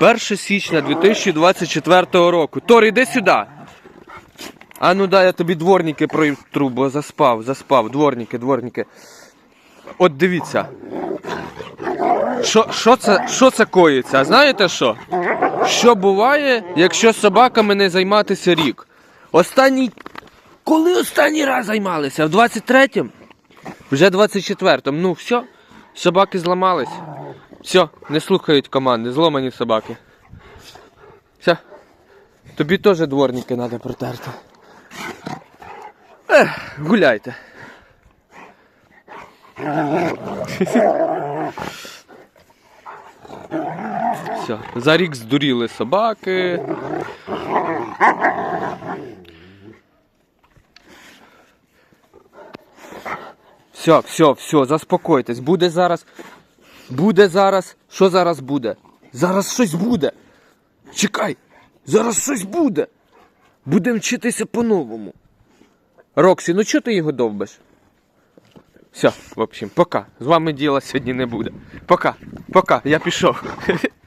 1 січня 2024 року. Тор, іди сюди. А ну дай я тобі дворники проїтру, бо заспав, заспав. Дворники, дворники. От дивіться. Що, що, це, що це коїться? А знаєте що? Що буває, якщо собаками не займатися рік? Останній. Коли останній раз займалися? В 23-м? Вже 24-м. Ну все, собаки зламались. Все, не слухають команди, зломані собаки. Все. Тобі теж дворники треба протерти. Ех, гуляйте. Все, за рік здуріли собаки. Все, все, все, заспокойтесь. Буде зараз. Буде зараз. Що зараз буде? Зараз щось буде. Чекай, зараз щось буде. Будемо вчитися по-новому. Роксі, ну чого ти його довбиш? Все, в общем, пока. З вами діла сьогодні не буде. Пока, пока, я пішов.